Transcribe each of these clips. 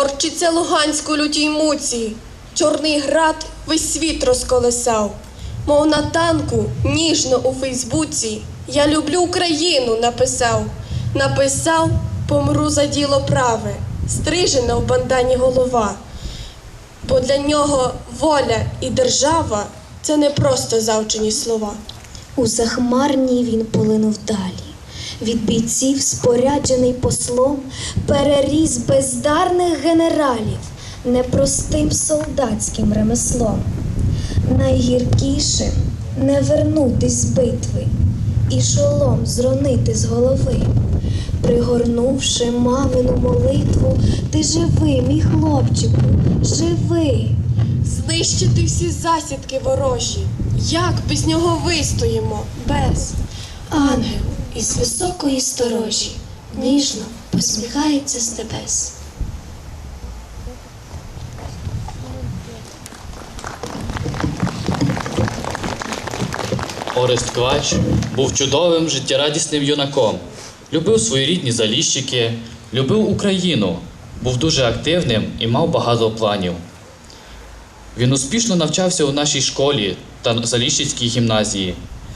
Корчиться Луганську лютій муці, чорний град весь світ розколесав. Мов на танку, ніжно у Фейсбуці, я люблю Україну написав. Написав, помру за діло праве, стрижена в бандані голова. Бо для нього воля і держава це не просто завчені слова. У захмарній він полинув далі. Від бійців, споряджений послом, переріс бездарних генералів непростим солдатським ремеслом. Найгіркішим не вернутись з битви і шолом зронити з голови. Пригорнувши мамину молитву, ти живи, мій хлопчику, живи. Знищити всі засідки ворожі. Як без нього вистоїмо? Без. Ангел із високої сторожі ніжно посміхається з небес. Орест Квач був чудовим життєрадісним юнаком, любив свої рідні заліщики, любив Україну, був дуже активним і мав багато планів. Він успішно навчався у нашій школі та Заліщицькій гімназії.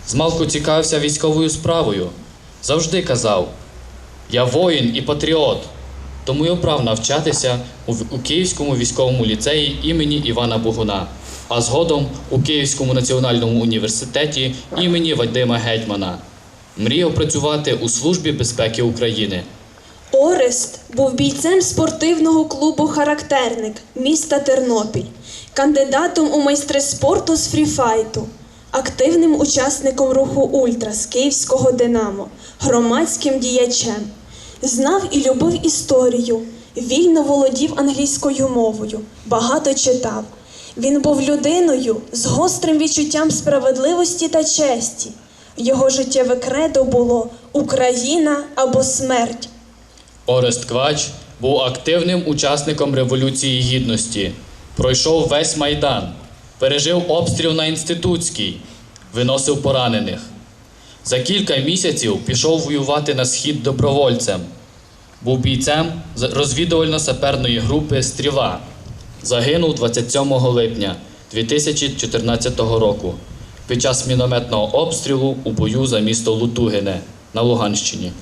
Змалку цікавився військовою справою. Завжди казав: Я воїн і патріот, тому й обрав навчатися у, Київському військовому ліцеї імені Івана Богуна, а згодом у Київському національному університеті імені Вадима Гетьмана. Мріяв працювати у Службі безпеки України. Орест був бійцем спортивного клубу Характерник міста Тернопіль, кандидатом у майстри спорту з фріфайту, активним учасником руху Ультра з Київського Динамо, громадським діячем. Знав і любив історію, вільно володів англійською мовою, багато читав. Він був людиною з гострим відчуттям справедливості та честі. Його життєве кредо було Україна або смерть. Орест Квач був активним учасником Революції Гідності, пройшов весь Майдан, пережив обстріл на інститутській, виносив поранених. За кілька місяців пішов воювати на схід добровольцем. Був бійцем розвідувально-саперної групи Стріла. Загинув 27 липня 2014 року під час мінометного обстрілу у бою за місто Лутугине на Луганщині.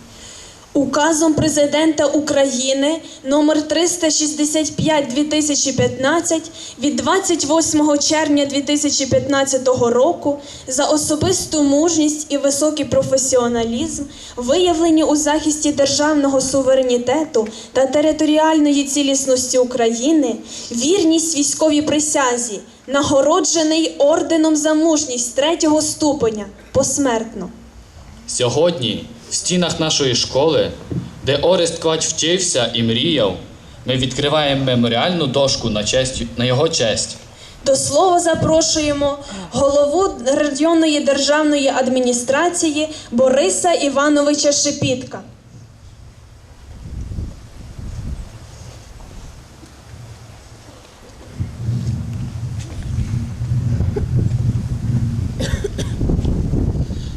Указом президента України номер 365 2015 від 28 червня 2015 року за особисту мужність і високий професіоналізм, виявлені у захисті державного суверенітету та територіальної цілісності України, вірність військовій присязі, нагороджений орденом за мужність третього ступеня посмертно. Сьогодні в стінах нашої школи, де Орест Квач вчився і мріяв, ми відкриваємо меморіальну дошку на, честь, на його честь. До слова запрошуємо голову районної державної адміністрації Бориса Івановича Шепітка.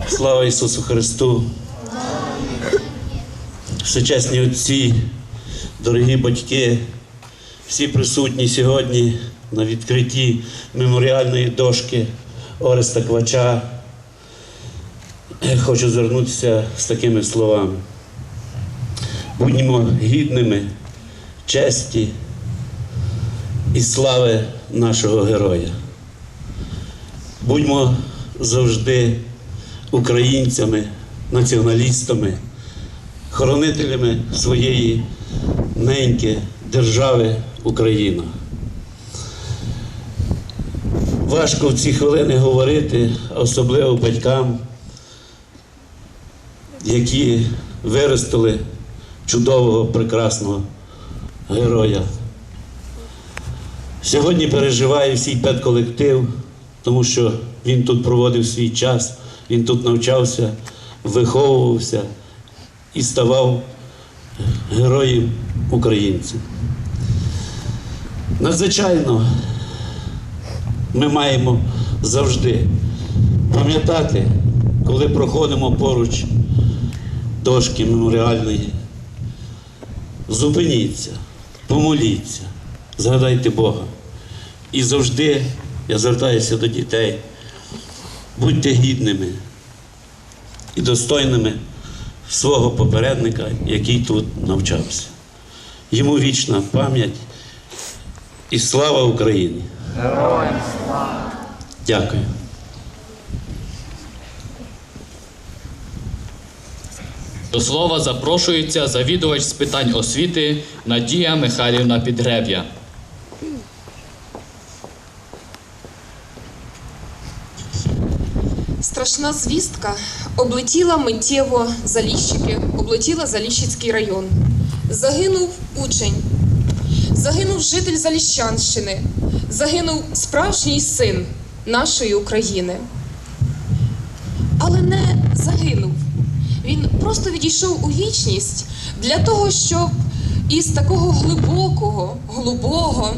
Слава Ісусу Христу! Всечесні отці, дорогі батьки, всі присутні сьогодні на відкритті меморіальної дошки Ореста Квача. Хочу звернутися з такими словами. Будьмо гідними честі і слави нашого героя. Будьмо завжди українцями, націоналістами, хоронителями своєї неньки держави Україна. Важко в ці хвилини говорити, особливо батькам, які виростили чудового, прекрасного героя. Сьогодні переживає всій педколектив, тому що він тут проводив свій час, він тут навчався, виховувався і ставав героєм українців. Надзвичайно ми маємо завжди пам'ятати, коли проходимо поруч дошки меморіальної, зупиніться, помоліться, згадайте Бога. І завжди я звертаюся до дітей. Будьте гідними і достойними свого попередника, який тут навчався. Йому вічна пам'ять і слава Україні! Героям слава! Дякую. До слова запрошується завідувач з питань освіти Надія Михайлівна Підгреб'я. Страшна звістка облетіла миттєво Заліщики, облетіла Заліщицький район. Загинув учень, загинув житель Заліщанщини, загинув справжній син нашої України. Але не загинув. Він просто відійшов у вічність для того, щоб із такого глибокого, голубого,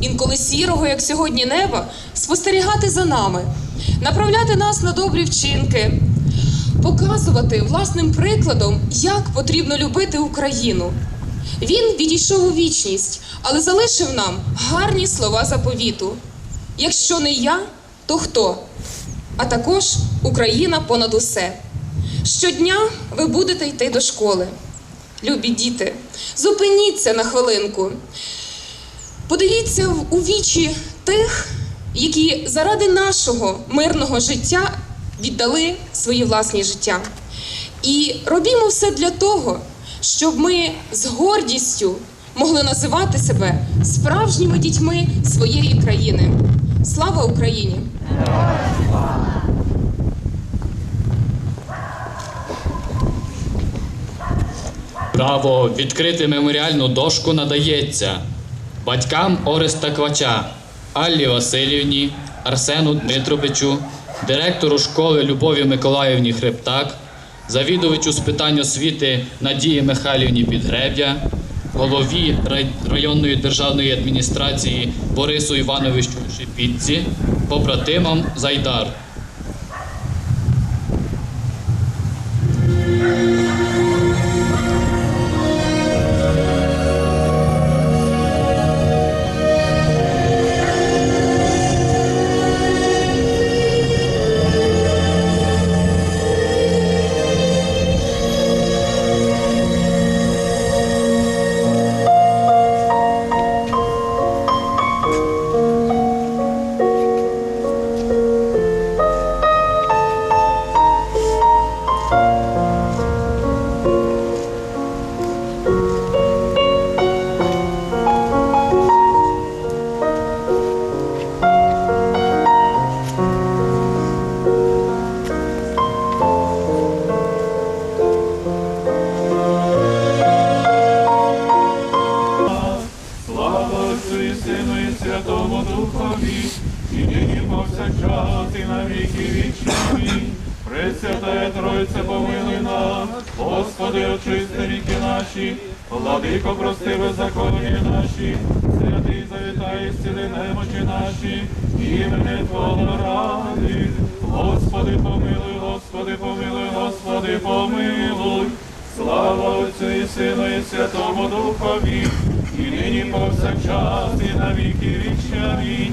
інколи сірого, як сьогодні неба, спостерігати за нами, направляти нас на добрі вчинки, показувати власним прикладом, як потрібно любити Україну. Він відійшов у вічність, але залишив нам гарні слова заповіту. Якщо не я, то хто? А також Україна понад усе. Щодня ви будете йти до школи. Любі діти, зупиніться на хвилинку. Подивіться у вічі тих, які заради нашого мирного життя віддали свої власні життя. І робімо все для того, щоб ми з гордістю могли називати себе справжніми дітьми своєї країни. Слава Україні! Право відкрити меморіальну дошку надається батькам Ореста Квача, Аллі Васильівні, Арсену Дмитровичу, директору школи Любові Миколаївні Хребтак, завідувачу з питань освіти Надії Михайлівні Підгреб'я, голові районної державної адміністрації Борису Івановичу Шипітці, побратимам Зайдар. На віки вічні. Пресвятая Тройця, помилуй нас, Господи, очисти віки наші, владико, прости беззаконня наші, святий завітай, зціли немочі наші, імени Твого ради. Господи, помилуй, Господи, помилуй, Господи, помилуй. Слава Отцю і Сину і Святому Духові, і нині повсякчас, і на віки вічні.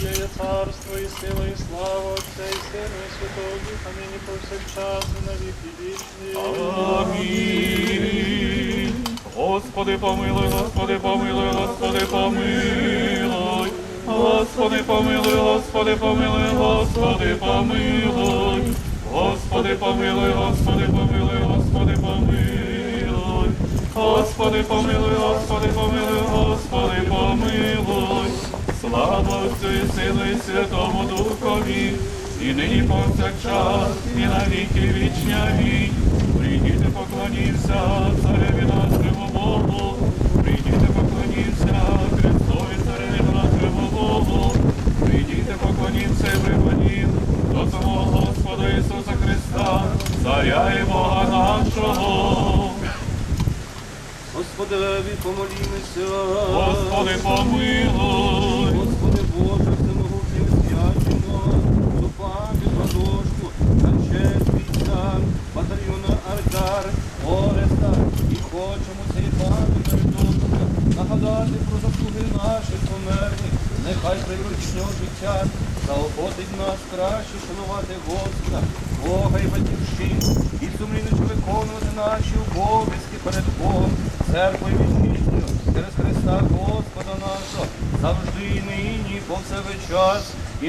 Царство і сила, і слава Отця і Сина, і Святого Духа, нині повсякчас і на віки вічні. Амінь. Господи, помилуй, Господи, помилуй, Господи, помилуй. Господи, помилуй, Господи, помилуй, Господи, помилуй. Господи, помилуй, Господи, помилуй, Господи, помилуй. Господи, помилуй, Господи, помилуй, Господи, помилуй. Слава Отцю і Святому Духові, і нині повсякчас, і на віки вічні. Амінь. Прийдіть, поклонівся, цареві нашому Богу, прийдіть, поклонівся, Христові цареві нашому Богу, прийдіть, поклонівся і припадів до самого Господа Ісуса Христа, Царя і Бога нашого. Господи, помолімося, Господи, помилуй.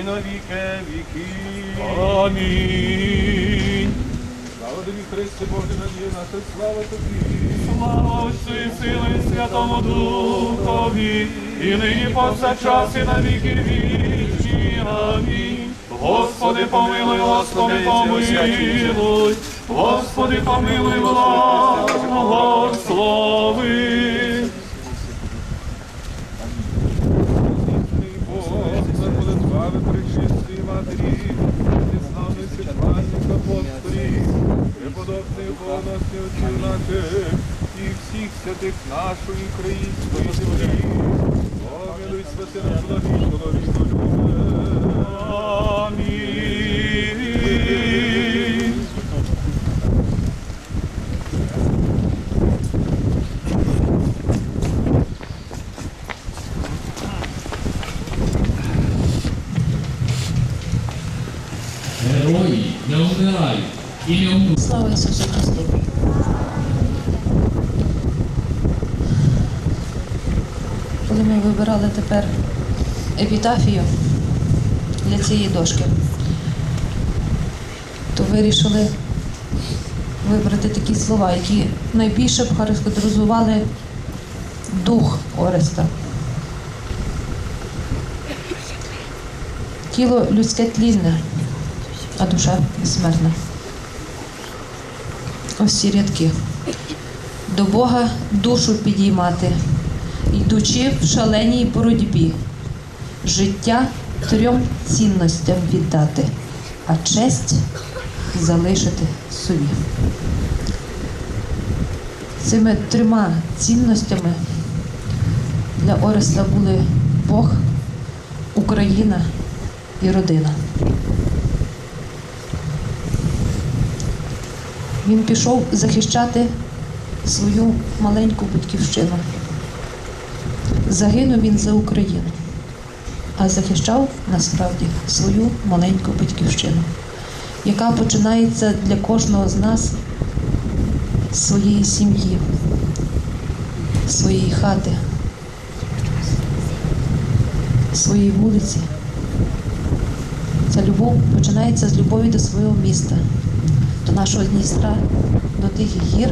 І на віки віків. Амінь. Слава тобі, Христе, Боже, надія наша, слава тобі. Слава Отцю і Сину і Святому Духові, і нині повсякчас і на віки вічні. Амінь. Господи, помилуй, Господи, помилуй, Господи, помилуй, благослови. Бог, Господи, слави пречистої матері, славний святвальник апостолів, преподобний повності отців наших і всіх святих нашої української землі. Помилуй святи наш благий чоловіко любе. Амінь. Герої не вмирають і не умруть. Слава Ісусу Христу! Коли ми вибирали тепер епітафію для цієї дошки, то вирішили вибрати такі слова, які найбільше б характеризували дух Ореста. Тіло людське тлінне, а душа безсмертна. Ось ці рядки. До Бога душу підіймати, йдучи в шаленій боротьбі, життя трьом цінностям віддати, а честь залишити собі. Цими трьома цінностями для Ореста були Бог, Україна і родина. Він пішов захищати свою маленьку батьківщину. Загинув він за Україну, а захищав насправді свою маленьку батьківщину, яка починається для кожного з нас з своєї сім'ї, своєї хати, своєї вулиці. Ця любов починається з любові до свого міста, до нашого Дністра, до тих гір,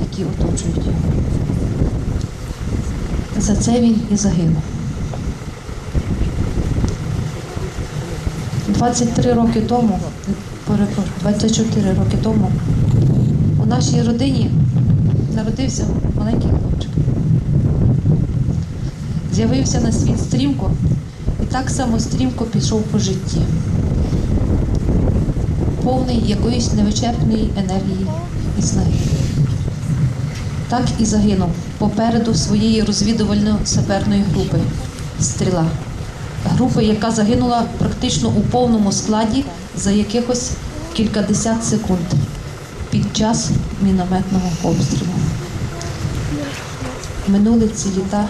які оточують його. За це він і загинув. 23 роки тому, перепрошую, 24 роки тому у нашій родині народився маленький хлопчик. З'явився на світ стрімко і так само стрімко пішов по житті повний якоїсь невичерпної енергії і снаги. Так і загинув попереду своєї розвідувально-саперної групи Стріла. Групи, яка загинула практично у повному складі за якихось кількадесят секунд під час мінометного обстрілу. Минули ці літа,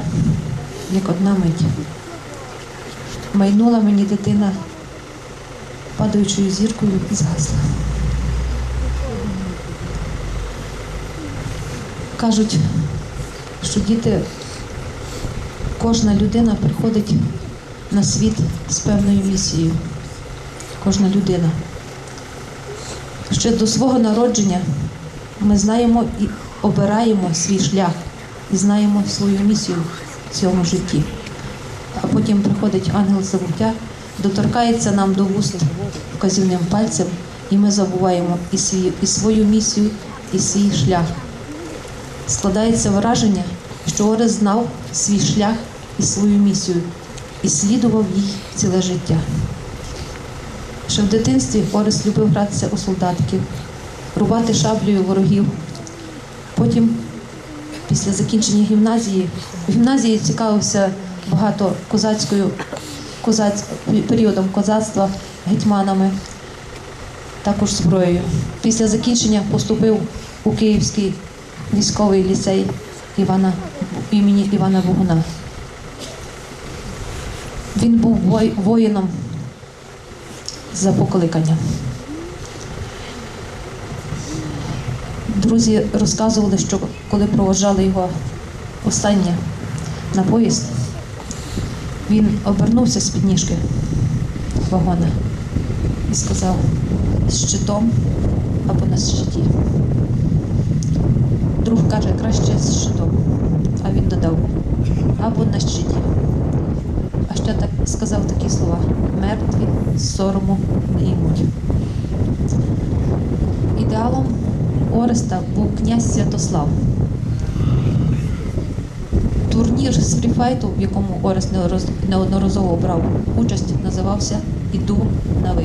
як одна мить. Майнула мені дитина падаючою зіркою і згасла. Кажуть, що діти, кожна людина приходить на світ з певною місією. Кожна людина. Ще до свого народження ми знаємо і обираємо свій шлях і знаємо свою місію в цьому житті. А потім приходить ангел забуття, доторкається нам до вуст вказівним пальцем, і ми забуваємо і, свій, і свою місію, і свій шлях. Складається враження, що Орест знав свій шлях і свою місію і слідував їй ціле життя. Ще в дитинстві Орест любив гратися у солдатків, рубати шаблею ворогів. Потім після закінчення гімназії. В гімназії цікавився багато козацькою козаць, періодом козацтва, гетьманами, також зброєю. Після закінчення поступив у Київський військовий ліцей Івана імені Івана Богуна. Він був воїном за покликанням. Друзі розказували, що коли проводжали його останнє на поїзд, він обернувся з підніжки вагона і сказав з щитом або на щиті. Друг каже, краще з щитом, а він додав або на щиті. Сказав такі слова: мертві сорому не ймуть. Ідеалом Ореста був князь Святослав. Турнір з фріфайту, в якому Орест неодноразово брав участь, називався Іду на ви.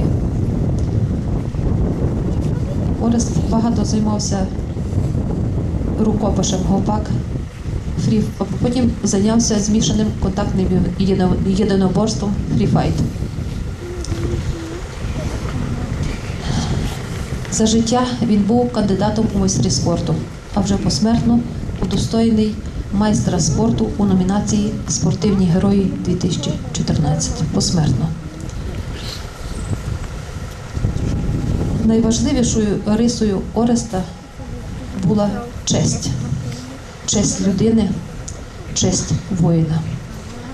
Орест багато займався рукопишем гопак, фрі, потім зайнявся змішаним контактним єдиноборством фріфайт. За життя він був кандидатом у майстри спорту, а вже посмертно удостоєний майстра спорту у номінації Спортивні герої 2014. Посмертно. Найважливішою рисою Ореста була честь. Честь людини, честь воїна.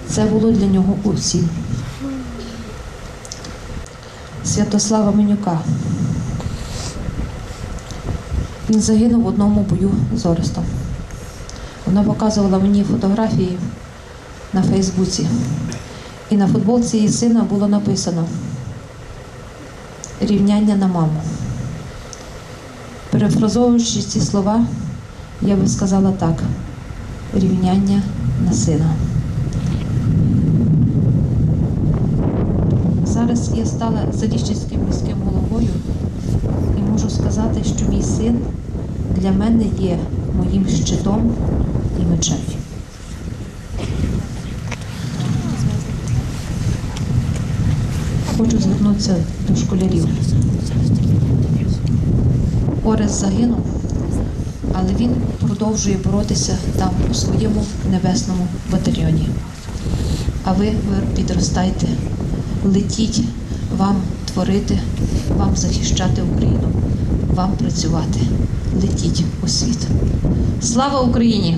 Це було для нього усім. Святослава Менюка. Він загинув в одному бою з Орестом. Вона показувала мені фотографії на Фейсбуці. І на футболці її сина було написано рівняння на маму. Перефразовуючи ці слова, я би сказала так: рівняння на сина. Зараз я стала Заліщицьким міським головою і можу сказати, що мій син для мене є моїм щитом і мечем. Хочу звернутися до школярів. Орес загинув, але він продовжує боротися там у своєму небесному батальйоні. А ви, ви підростайте, летіть вам творити, вам захищати Україну, вам працювати. Летіть у світ. Слава Україні!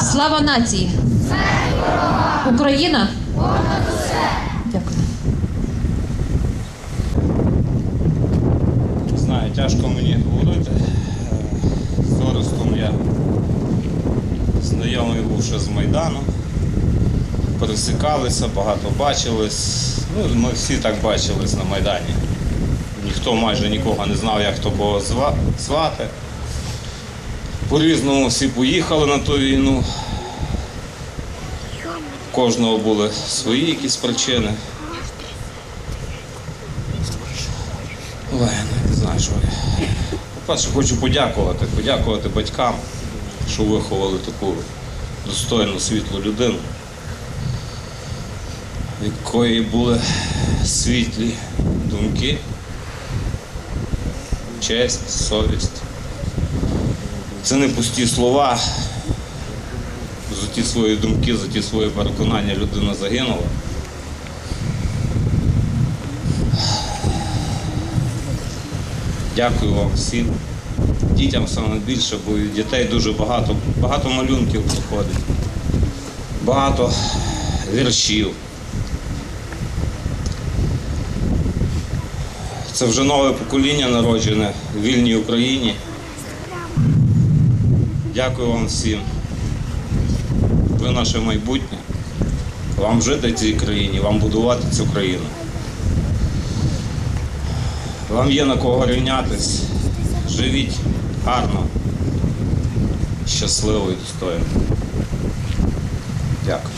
Слава нації! Україна! Дякую. Знаю, тяжко мені говорити. Е, З Орестом я знайомий був ще з Майдану. Пересикалися, багато бачились. Ну, ми всі так бачились на Майдані. Ніхто майже нікого не знав, як то кого звати. По-різному всі поїхали на ту війну. У Кожного були свої якісь причини. Ой, не знаю, що. я. По-перше, хочу подякувати, подякувати батькам, що виховали таку достойну світлу людину, в якої були світлі думки, честь, совість. Це не пусті слова. За ті свої думки, за ті свої переконання людина загинула. Дякую вам всім. Дітям саме більше, бо дітей дуже багато, багато малюнків виходить, багато віршів. Це вже нове покоління народжене в вільній Україні. Дякую вам всім. Ви наше майбутнє. Вам жити в цій країні, вам будувати цю країну. Вам є на кого рівнятись. Живіть гарно, щасливо і достойно. Дякую.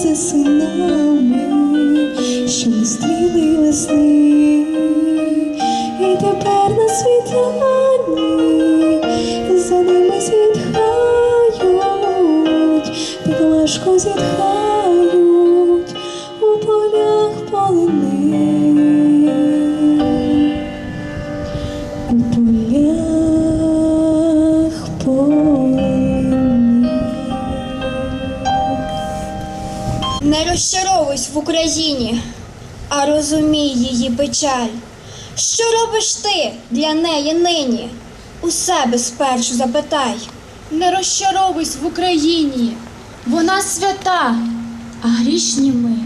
Сум за синами, що не стріли весни, і тепер на світанні Україні, а розумій її печаль. Що робиш ти для неї нині? У себе спершу запитай. Не розчаровуйся в Україні, вона свята, а грішні ми.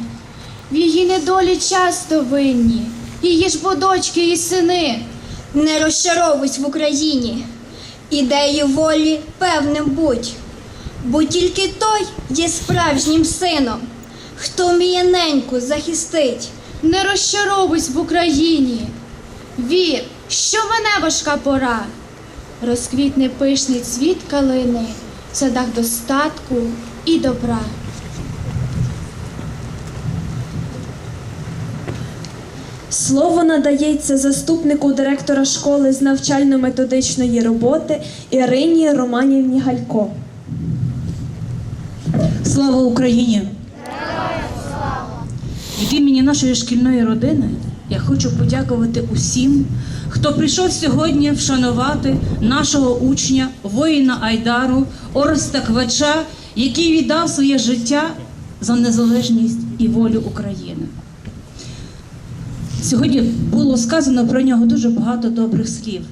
В її недолі часто винні, її ж бо дочки і сини. Не розчаровуйся в Україні, ідею волі певним будь, бо тільки той є справжнім сином, хто вміє неньку захистить. Не розчаровуйся в Україні. Вір, що мене важка пора. Розквітне пишний цвіт калини в садах достатку і добра. Слово надається заступнику директора школи з навчально-методичної роботи Ірині Романівні Галько. Слава Україні! Від імені нашої шкільної родини я хочу подякувати усім, хто прийшов сьогодні вшанувати нашого учня, воїна Айдару, Ореста Квача, який віддав своє життя за незалежність і волю України. Сьогодні було сказано про нього дуже багато добрих слів,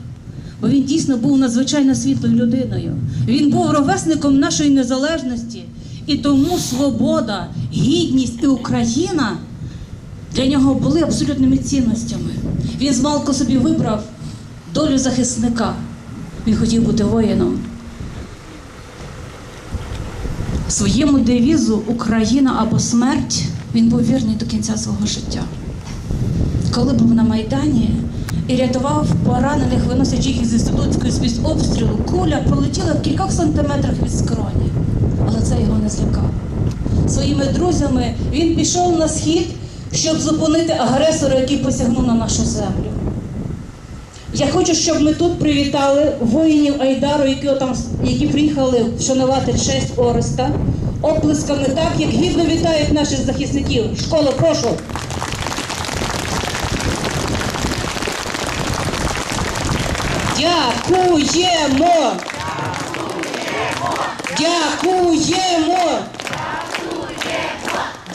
бо він дійсно був надзвичайно світлою людиною. Він був ровесником нашої незалежності, і тому свобода, гідність і Україна для нього були абсолютними цінностями. Він змалку собі вибрав долю захисника. Він хотів бути воїном. Своєму девізу Україна або смерть він був вірний до кінця свого життя. Коли був на Майдані і рятував поранених, виносячи їх з інститутської спецобстрілу, куля пролетіла в кількох сантиметрах від скроні, але це його не злякало. Своїми друзями він пішов на схід, щоб зупинити агресора, який посягнув на нашу землю. Я хочу, щоб ми тут привітали воїнів Айдару, які, там, які приїхали вшанувати честь Ореста, оплесками так, як гідно вітають наших захисників. Школа, прошу. Дякуємо! Дякуємо!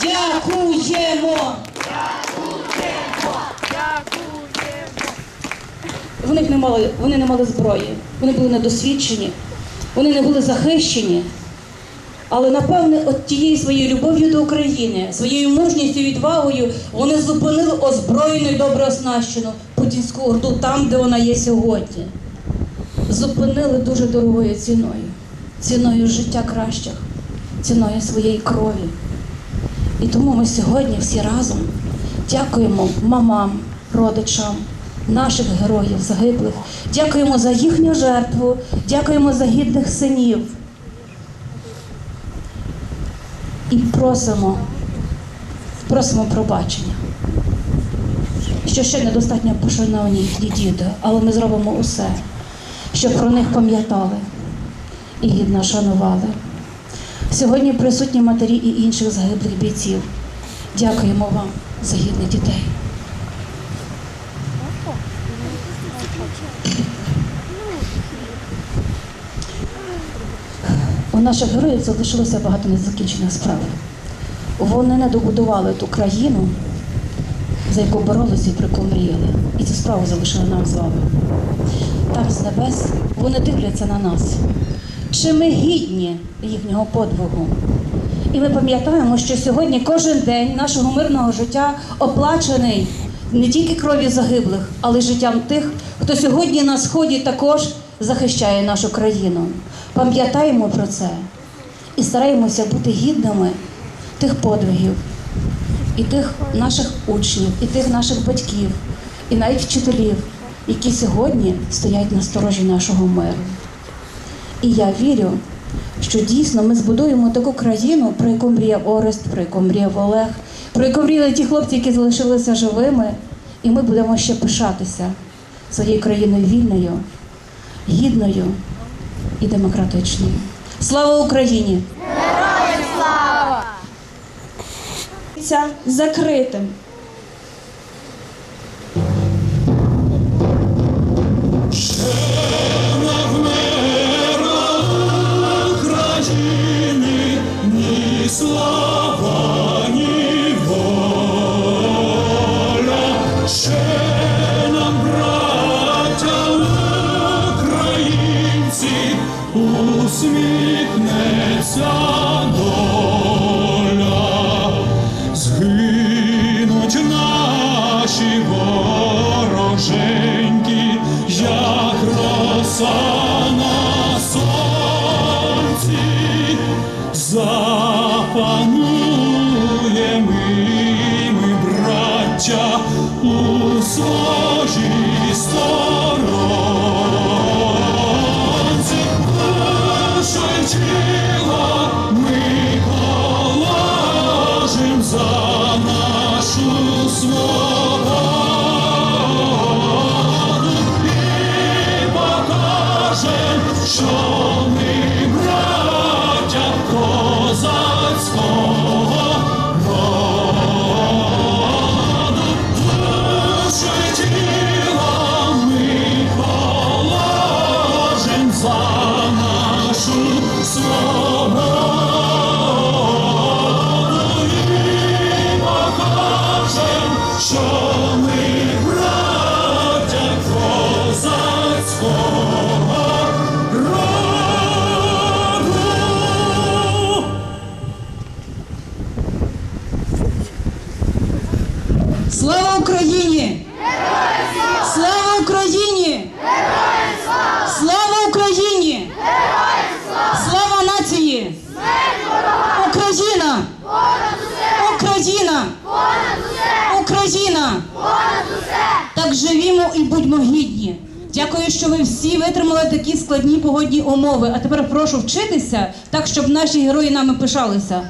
Дякуємо! Вони не мали, вони не мали зброї, вони були недосвідчені, вони не були захищені. Але напевне, от тією своєю любов'ю до України, своєю мужністю і відвагою вони зупинили озброєну і добре оснащену путінську орду там, де вона є сьогодні. Зупинили дуже дорогою ціною, ціною життя кращих, ціною своєї крові. І тому ми сьогодні всі разом дякуємо мамам, родичам, наших героїв загиблих, дякуємо за їхню жертву, дякуємо за гідних синів. І просимо, просимо пробачення, що ще недостатньо пошановані їхні діти, але ми зробимо усе, щоб про них пам'ятали і гідно шанували. Сьогодні присутні матері і інших загиблих бійців. Дякуємо вам за гідних дітей. У наших героїв залишилося багато незакінчених справ. Вони не добудували ту країну, за яку боролися і про яку мріяли. І цю справу залишили нам з вами. Там з небес вони дивляться на нас. Чи ми гідні їхнього подвигу? І ми пам'ятаємо, що сьогодні кожен день нашого мирного життя оплачений не тільки кров'ю загиблих, але й життям тих, хто сьогодні на сході також захищає нашу країну. Пам'ятаємо про це і стараємося бути гідними тих подвигів, і тих наших учнів, і тих наших батьків, і навіть вчителів, які сьогодні стоять на сторожі нашого миру. І я вірю, що дійсно ми збудуємо таку країну, про яку мріяв Орест, про яку мріяв Олег, про яку мріяли ті хлопці, які залишилися живими, і ми будемо ще пишатися своєю країною вільною, гідною і демократичною. Слава Україні! Ця закритим. Усміхнеться складні умови. А тепер прошу вчитися так, щоб наші герої нами пишалися.